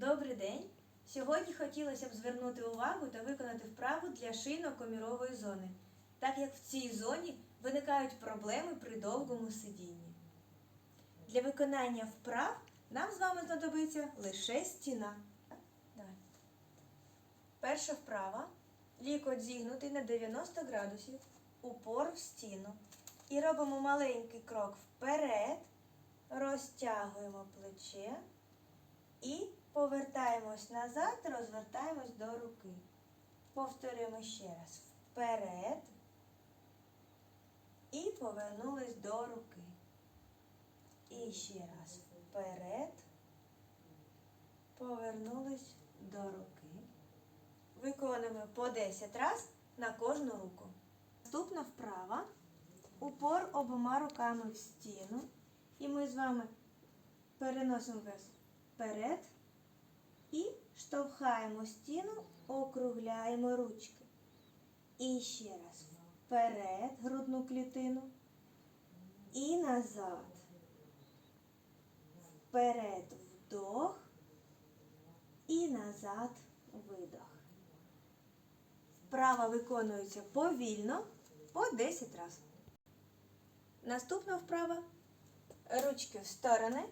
Добрий день! Сьогодні хотілося б звернути увагу та виконати вправу для шийно-комірової зони, так як в цій зоні виникають проблеми при довгому сидінні. Для виконання вправ нам з вами знадобиться лише стіна. Давай. Перша вправа. Лікоть зігнутий на 90 градусів, упор в стіну. І робимо маленький крок вперед, розтягуємо плече і повертаємось назад, розвертаємось до руки. Повторюємо ще раз. Вперед. І повернулись до руки. І ще раз вперед. Повернулись до руки. Виконуємо по 10 раз на кожну руку. Наступна вправа. Упор обома руками в стіну. І ми з вами переносимо вес вперед і штовхаємо стіну, округляємо ручки. І ще раз вперед грудну клітину і назад. Вперед вдох і назад видох. Вправа виконується повільно по 10 разів. Наступна вправа. Ручки в сторони.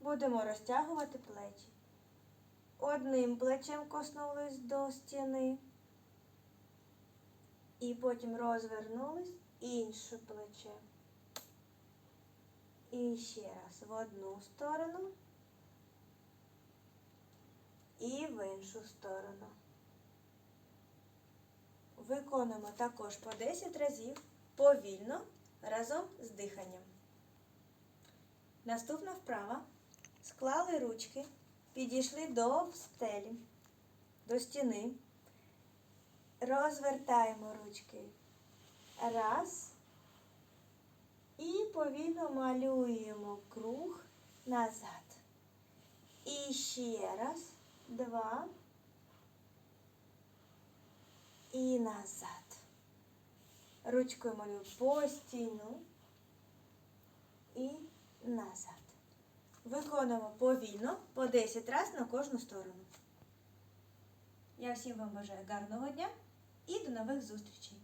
Будемо розтягувати плечі. Одним плечем коснулись до стіни. І потім розвернулись інше плече. І ще раз в одну сторону і в іншу сторону. Виконуємо також по 10 разів повільно разом з диханням. Наступна вправа. Склали ручки, підійшли до стелі, до стіни. Розвертаємо ручки. Раз. І повільно малюємо круг назад. І ще раз. Два. І назад. Ручкою малюю по стіну і назад. Виконуємо повільно по 10 разів на кожну сторону. Я всім вам бажаю гарного дня і до нових зустрічей!